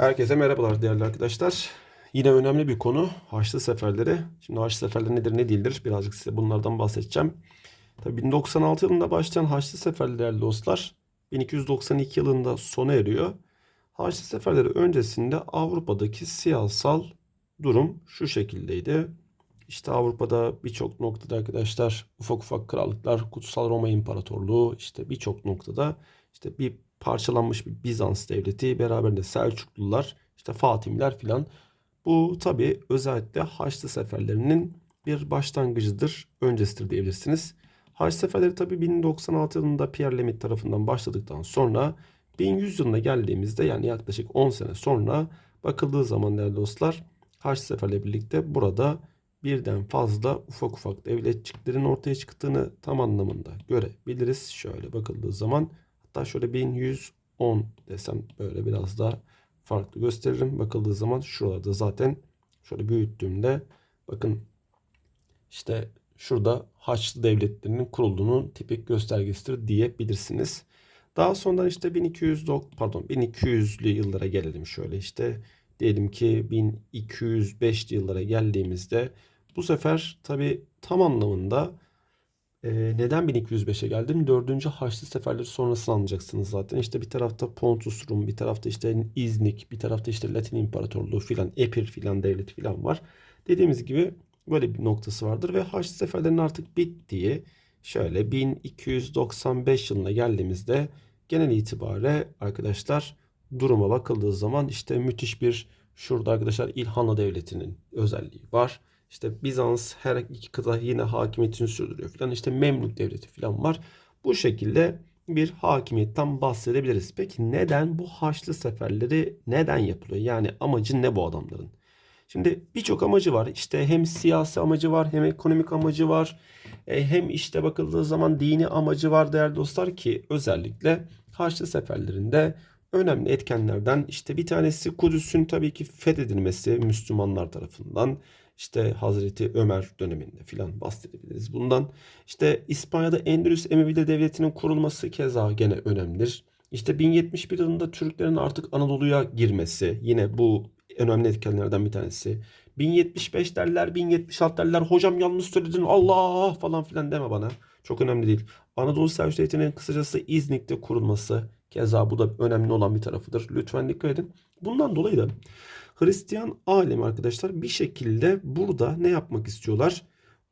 Herkese merhabalar değerli arkadaşlar. Yine önemli bir konu Haçlı Seferleri. Şimdi Haçlı Seferleri nedir ne değildir birazcık size bunlardan bahsedeceğim. Tabii 1096 yılında başlayan Haçlı Seferleri değerli dostlar 1292 yılında sona eriyor. Haçlı Seferleri öncesinde Avrupa'daki siyasal durum şu şekildeydi. İşte Avrupa'da birçok noktada arkadaşlar ufak ufak krallıklar, Kutsal Roma İmparatorluğu işte birçok noktada işte bir parçalanmış bir Bizans devleti beraberinde Selçuklular, işte Fatimiler filan. Bu tabi özellikle Haçlı seferlerinin bir başlangıcıdır, öncesidir diyebilirsiniz. Haçlı seferleri tabi 1096 yılında Pierre Lemaitre tarafından başladıktan sonra 1100 yılına geldiğimizde yani yaklaşık 10 sene sonra bakıldığı zaman değerli dostlar Haçlı seferle birlikte burada birden fazla ufak ufak devletçiklerin ortaya çıktığını tam anlamında görebiliriz. Şöyle bakıldığı zaman hatta şöyle 1110 desem böyle biraz daha farklı gösteririm. Bakıldığı zaman şuralarda zaten şöyle büyüttüğümde bakın işte şurada Haçlı devletlerinin kurulduğunun tipik göstergesidir diyebilirsiniz. Daha sonra işte 1200 dok- pardon 1200'lü yıllara gelelim şöyle işte diyelim ki 1205 yıllara geldiğimizde bu sefer tabi tam anlamında e, neden 1205'e geldim? 4. Haçlı seferleri sonrasını anlayacaksınız zaten. İşte bir tarafta Pontus Rum, bir tarafta işte İznik, bir tarafta işte Latin İmparatorluğu filan, Epir filan devleti filan var. Dediğimiz gibi böyle bir noktası vardır ve Haçlı seferlerinin artık bittiği şöyle 1295 yılına geldiğimizde genel itibare arkadaşlar duruma bakıldığı zaman işte müthiş bir şurada arkadaşlar İlhanlı Devleti'nin özelliği var. İşte Bizans her iki kıta yine hakimiyetini sürdürüyor filan. İşte Memlük Devleti filan var. Bu şekilde bir hakimiyetten bahsedebiliriz. Peki neden bu Haçlı seferleri neden yapılıyor? Yani amacı ne bu adamların? Şimdi birçok amacı var. İşte hem siyasi amacı var, hem ekonomik amacı var. E, hem işte bakıldığı zaman dini amacı var değerli dostlar ki özellikle Haçlı seferlerinde önemli etkenlerden işte bir tanesi Kudüs'ün tabii ki fethedilmesi Müslümanlar tarafından. İşte Hazreti Ömer döneminde filan bahsedebiliriz bundan. İşte İspanya'da Endülüs Emeviler Devleti'nin kurulması keza gene önemlidir. İşte 1071 yılında Türklerin artık Anadolu'ya girmesi yine bu önemli etkenlerden bir tanesi. 1075 derler, 1076 derler. Hocam yanlış söyledin Allah falan filan deme bana. Çok önemli değil. Anadolu Selçuk Devleti'nin kısacası İznik'te kurulması keza bu da önemli olan bir tarafıdır. Lütfen dikkat edin. Bundan dolayı da Hristiyan alemi arkadaşlar bir şekilde burada ne yapmak istiyorlar?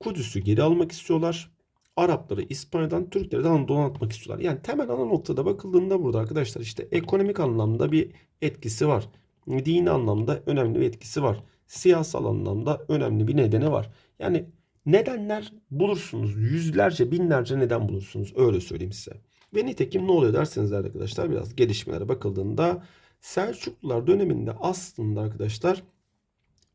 Kudüs'ü geri almak istiyorlar. Arapları İspanya'dan, Türkleri de Anadolu'ya atmak istiyorlar. Yani temel ana noktada bakıldığında burada arkadaşlar işte ekonomik anlamda bir etkisi var. Dini anlamda önemli bir etkisi var. Siyasal anlamda önemli bir nedeni var. Yani nedenler bulursunuz. Yüzlerce, binlerce neden bulursunuz. Öyle söyleyeyim size. Ve nitekim ne oluyor derseniz arkadaşlar biraz gelişmelere bakıldığında Selçuklular döneminde aslında arkadaşlar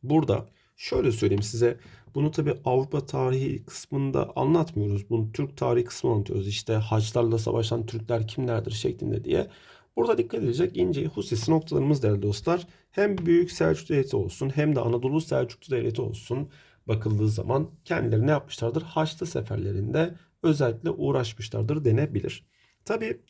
burada şöyle söyleyeyim size bunu tabi Avrupa tarihi kısmında anlatmıyoruz. Bunu Türk tarihi kısmı anlatıyoruz. İşte Haçlarla savaşan Türkler kimlerdir şeklinde diye. Burada dikkat edilecek ince hususi noktalarımız değerli dostlar. Hem Büyük Selçuk Devleti olsun hem de Anadolu Selçuklu Devleti olsun bakıldığı zaman kendileri ne yapmışlardır? Haçlı seferlerinde özellikle uğraşmışlardır denebilir. Tabi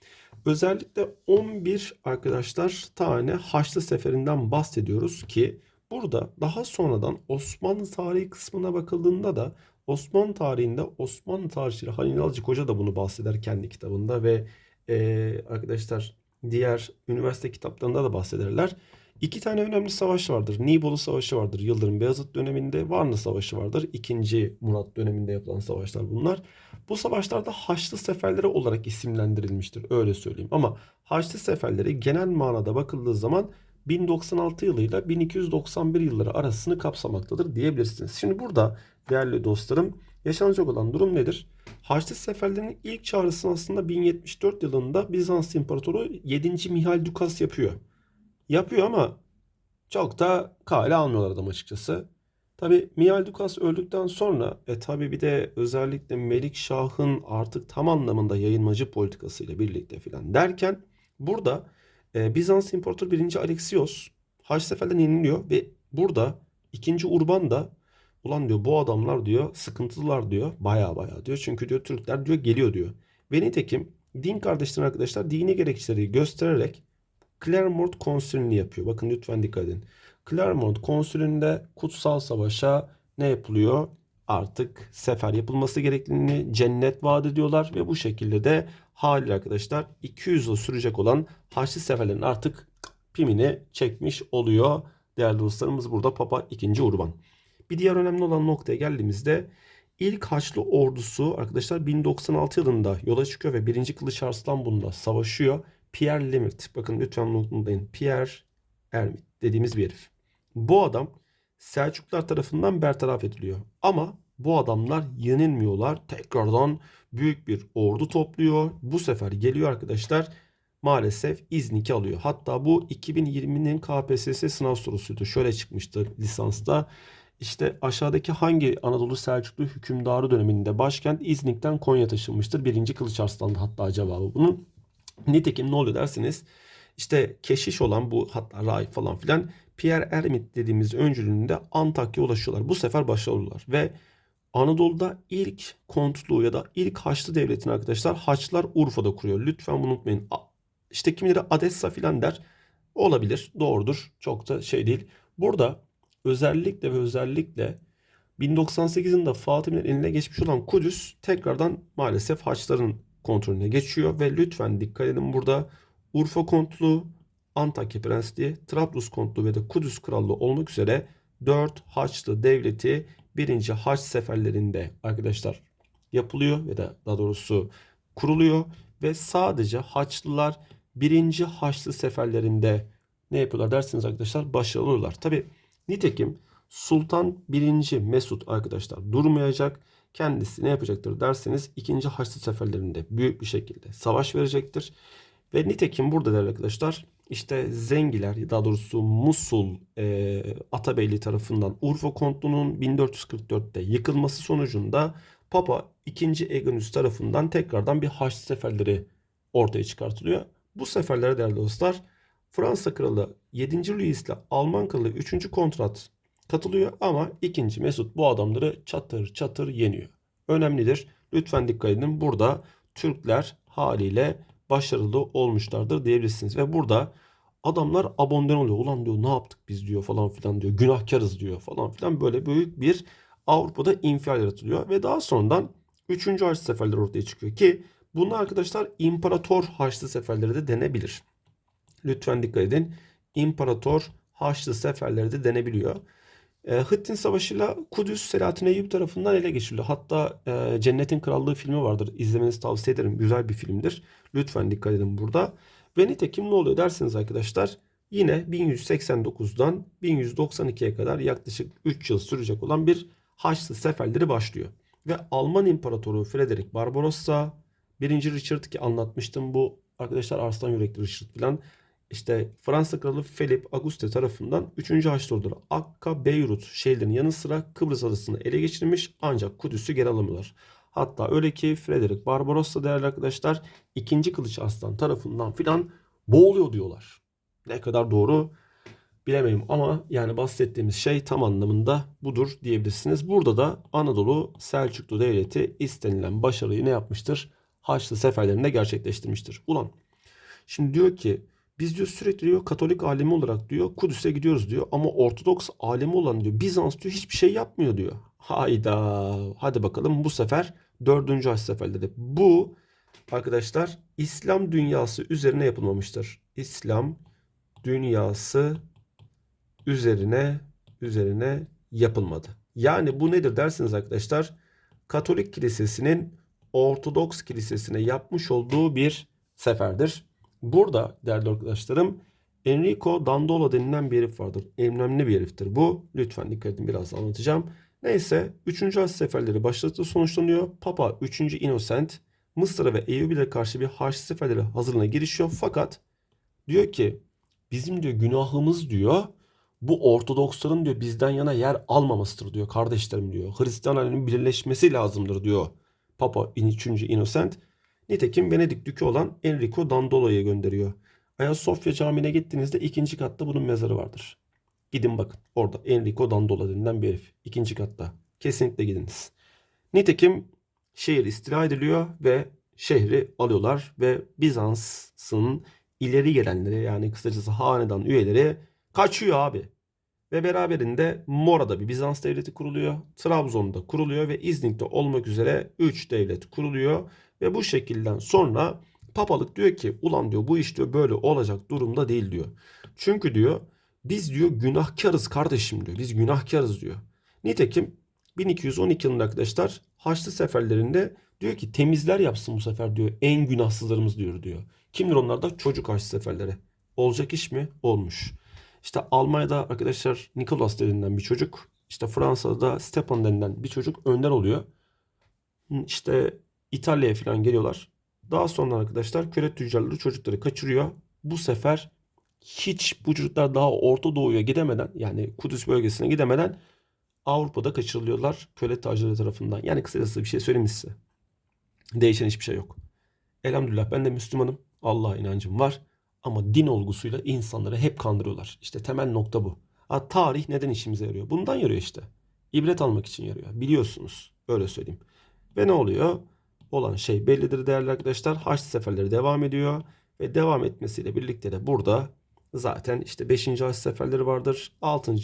özellikle 11 arkadaşlar tane Haçlı seferinden bahsediyoruz ki burada daha sonradan Osmanlı tarihi kısmına bakıldığında da Osmanlı tarihinde Osmanlı tarihçileri Halil Alcık Hoca da bunu bahseder kendi kitabında ve e, arkadaşlar diğer üniversite kitaplarında da bahsederler. İki tane önemli savaş vardır. Nibolu Savaşı vardır Yıldırım Beyazıt döneminde. Varna Savaşı vardır. İkinci Murat döneminde yapılan savaşlar bunlar. Bu savaşlarda Haçlı Seferleri olarak isimlendirilmiştir. Öyle söyleyeyim. Ama Haçlı Seferleri genel manada bakıldığı zaman 1096 yılıyla 1291 yılları arasını kapsamaktadır diyebilirsiniz. Şimdi burada değerli dostlarım yaşanacak olan durum nedir? Haçlı Seferlerinin ilk çağrısını aslında 1074 yılında Bizans İmparatoru 7. Mihal Dukas yapıyor. Yapıyor ama çok da kale almıyorlar adam açıkçası. Tabi Mihal Dukas öldükten sonra e tabi bir de özellikle Melik Şah'ın artık tam anlamında yayılmacı politikasıyla birlikte filan derken burada e, Bizans İmparatoru 1. Alexios Haç Sefer'den yeniliyor ve burada 2. Urban da ulan diyor bu adamlar diyor sıkıntılılar diyor baya baya diyor. Çünkü diyor Türkler diyor geliyor diyor. Ve nitekim din kardeşlerin arkadaşlar dini gerekçeleri göstererek Clermont Konsülünü yapıyor. Bakın lütfen dikkat edin. Clermont Konsülünde kutsal savaşa ne yapılıyor? Artık sefer yapılması gerektiğini cennet vaat ediyorlar ve bu şekilde de haliyle arkadaşlar 200 yıl sürecek olan Haçlı seferlerin artık pimini çekmiş oluyor. Değerli dostlarımız burada Papa 2. Urban. Bir diğer önemli olan noktaya geldiğimizde ilk Haçlı ordusu arkadaşlar 1096 yılında yola çıkıyor ve 1. Kılıç Arslan bunda savaşıyor. Pierre Lemaitre bakın lütfen unutmayın Pierre Ermit dediğimiz bir herif. Bu adam Selçuklular tarafından bertaraf ediliyor. Ama bu adamlar yenilmiyorlar. Tekrardan büyük bir ordu topluyor. Bu sefer geliyor arkadaşlar maalesef İznik'i alıyor. Hatta bu 2020'nin KPSS sınav sorusuydu. Şöyle çıkmıştı lisansta. İşte aşağıdaki hangi Anadolu Selçuklu hükümdarı döneminde başkent İznik'ten Konya taşınmıştır? Birinci Kılıç Arslan'dı hatta cevabı bunun. Nitekim ne oluyor dersiniz? İşte keşiş olan bu hatta Ray falan filan Pierre Ermit dediğimiz öncülüğünde Antakya'ya ulaşıyorlar. Bu sefer başarılılar ve Anadolu'da ilk kontluğu ya da ilk Haçlı devletini arkadaşlar Haçlılar Urfa'da kuruyor. Lütfen unutmayın. İşte kimileri Adessa filan der. Olabilir. Doğrudur. Çok da şey değil. Burada özellikle ve özellikle 1098 yılında Fatih'in eline geçmiş olan Kudüs tekrardan maalesef Haçlıların kontrolüne geçiyor ve lütfen dikkat edin burada Urfa Kontluğu, Antakya Prensliği, Trablus Kontluğu ve de Kudüs Krallığı olmak üzere 4 Haçlı devleti 1. Haç seferlerinde arkadaşlar yapılıyor ve de daha doğrusu kuruluyor ve sadece Haçlılar 1. Haçlı seferlerinde ne yapıyorlar dersiniz arkadaşlar başarılı oluyorlar. Tabi nitekim Sultan 1. Mesut arkadaşlar durmayacak. Kendisi ne yapacaktır derseniz 2. Haçlı seferlerinde büyük bir şekilde savaş verecektir. Ve nitekim burada değerli arkadaşlar işte Zengiler daha doğrusu Musul e, Atabeyli tarafından Urfa Kontluğu'nun 1444'te yıkılması sonucunda Papa 2. Eugenius tarafından tekrardan bir Haçlı seferleri ortaya çıkartılıyor. Bu seferlere değerli dostlar Fransa Kralı 7. Louis ile Alman Kralı 3. Kontrat katılıyor ama 2. Mesut bu adamları çatır çatır yeniyor. Önemlidir. Lütfen dikkat edin. Burada Türkler haliyle başarılı olmuşlardır diyebilirsiniz. Ve burada adamlar abondan oluyor. Ulan diyor ne yaptık biz diyor falan filan diyor. Günahkarız diyor falan filan. Böyle büyük bir Avrupa'da infial yaratılıyor. Ve daha sonradan 3. Haçlı seferleri ortaya çıkıyor ki bunlar arkadaşlar İmparator Haçlı seferleri de denebilir. Lütfen dikkat edin. İmparator Haçlı seferleri de denebiliyor. E, Hıttin Savaşı'yla Kudüs Selahattin Eyyup tarafından ele geçiriliyor. Hatta e, Cennetin Krallığı filmi vardır. İzlemenizi tavsiye ederim. Güzel bir filmdir. Lütfen dikkat edin burada. Ve nitekim ne oluyor derseniz arkadaşlar yine 1189'dan 1192'ye kadar yaklaşık 3 yıl sürecek olan bir Haçlı seferleri başlıyor. Ve Alman İmparatoru Frederick Barbarossa, 1. Richard ki anlatmıştım bu arkadaşlar Arslan Yürekli Richard falan işte Fransa Kralı Philip Auguste tarafından 3. Haçlı Orduları Akka, Beyrut şehirlerinin yanı sıra Kıbrıs adasını ele geçirmiş ancak Kudüs'ü geri alamıyorlar. Hatta öyle ki Frederick Barbarossa değerli arkadaşlar 2. Kılıç Arslan tarafından filan boğuluyor diyorlar. Ne kadar doğru bilemeyim ama yani bahsettiğimiz şey tam anlamında budur diyebilirsiniz. Burada da Anadolu Selçuklu Devleti istenilen başarıyı ne yapmıştır? Haçlı seferlerinde gerçekleştirmiştir. Ulan şimdi diyor ki biz diyor sürekli diyor Katolik alemi olarak diyor Kudüs'e gidiyoruz diyor ama Ortodoks alemi olan diyor Bizans diyor hiçbir şey yapmıyor diyor. Hayda hadi bakalım bu sefer dördüncü haç seferleri. Bu arkadaşlar İslam dünyası üzerine yapılmamıştır. İslam dünyası üzerine üzerine yapılmadı. Yani bu nedir dersiniz arkadaşlar? Katolik kilisesinin Ortodoks kilisesine yapmış olduğu bir seferdir. Burada değerli arkadaşlarım Enrico Dandolo denilen bir herif vardır. Önemli bir heriftir bu. Lütfen dikkat edin biraz anlatacağım. Neyse 3. Haç seferleri başladı sonuçlanıyor. Papa 3. Innocent Mısır'a ve Eyyubilere karşı bir Haç seferleri hazırlığına girişiyor. Fakat diyor ki bizim diyor günahımız diyor bu Ortodoksların diyor bizden yana yer almamasıdır diyor kardeşlerim diyor. Hristiyan alemin birleşmesi lazımdır diyor. Papa 3. Innocent. Nitekim Venedik Dükü olan Enrico Dandolo'ya gönderiyor. Ayasofya Camii'ne gittiğinizde ikinci katta bunun mezarı vardır. Gidin bakın orada Enrico Dandolo denilen bir herif. ikinci katta. Kesinlikle gidiniz. Nitekim şehir istila ediliyor ve şehri alıyorlar ve Bizans'ın ileri gelenleri yani kısacası hanedan üyeleri kaçıyor abi. Ve beraberinde Mora'da bir Bizans devleti kuruluyor. Trabzon'da kuruluyor ve İznik'te olmak üzere 3 devlet kuruluyor. Ve bu şekilden sonra papalık diyor ki ulan diyor bu iş diyor böyle olacak durumda değil diyor. Çünkü diyor biz diyor günahkarız kardeşim diyor. Biz günahkarız diyor. Nitekim 1212 yılında arkadaşlar Haçlı seferlerinde diyor ki temizler yapsın bu sefer diyor. En günahsızlarımız diyor diyor. Kimdir onlar da? Çocuk Haçlı seferleri. Olacak iş mi? Olmuş. İşte Almanya'da arkadaşlar Nikolas denilen bir çocuk. işte Fransa'da Stepan denilen bir çocuk önder oluyor. İşte İtalya'ya falan geliyorlar. Daha sonra arkadaşlar köle tüccarları çocukları kaçırıyor. Bu sefer hiç bu çocuklar daha Orta Doğu'ya gidemeden yani Kudüs bölgesine gidemeden Avrupa'da kaçırılıyorlar köle tacirleri tarafından. Yani kısacası bir şey söyleyeyim size. Değişen hiçbir şey yok. Elhamdülillah ben de Müslümanım. Allah'a inancım var. Ama din olgusuyla insanları hep kandırıyorlar. İşte temel nokta bu. Ha, tarih neden işimize yarıyor? Bundan yarıyor işte. İbret almak için yarıyor. Biliyorsunuz. Öyle söyleyeyim. Ve ne oluyor? Olan şey bellidir değerli arkadaşlar. Haçlı seferleri devam ediyor. Ve devam etmesiyle birlikte de burada zaten işte 5. Haçlı seferleri vardır. 6.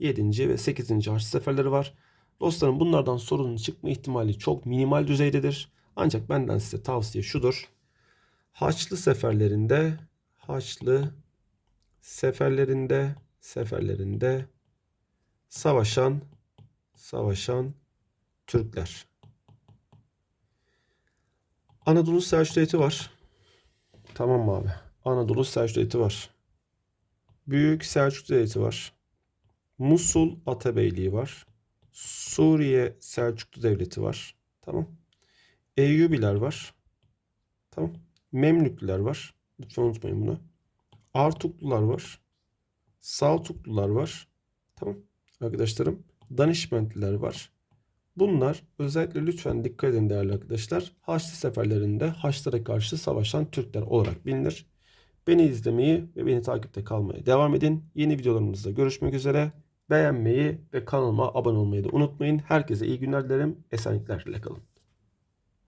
7. ve 8. Haçlı seferleri var. Dostlarım bunlardan sorunun çıkma ihtimali çok minimal düzeydedir. Ancak benden size tavsiye şudur. Haçlı seferlerinde Haçlı seferlerinde seferlerinde savaşan savaşan Türkler. Anadolu Selçuk Devleti var. Tamam mı abi? Anadolu Selçuk Devleti var. Büyük Selçuk Devleti var. Musul Atabeyliği var. Suriye Selçuklu Devleti var. Tamam. Eyyubiler var. Tamam. Memlükler var. Lütfen unutmayın bunu. Artuklular var. Saltuklular var. Tamam. Arkadaşlarım. Danişmentliler var. Bunlar özellikle lütfen dikkat edin değerli arkadaşlar. Haçlı seferlerinde Haçlılara karşı savaşan Türkler olarak bilinir. Beni izlemeyi ve beni takipte kalmaya devam edin. Yeni videolarımızda görüşmek üzere. Beğenmeyi ve kanalıma abone olmayı da unutmayın. Herkese iyi günler dilerim. Esenliklerle kalın.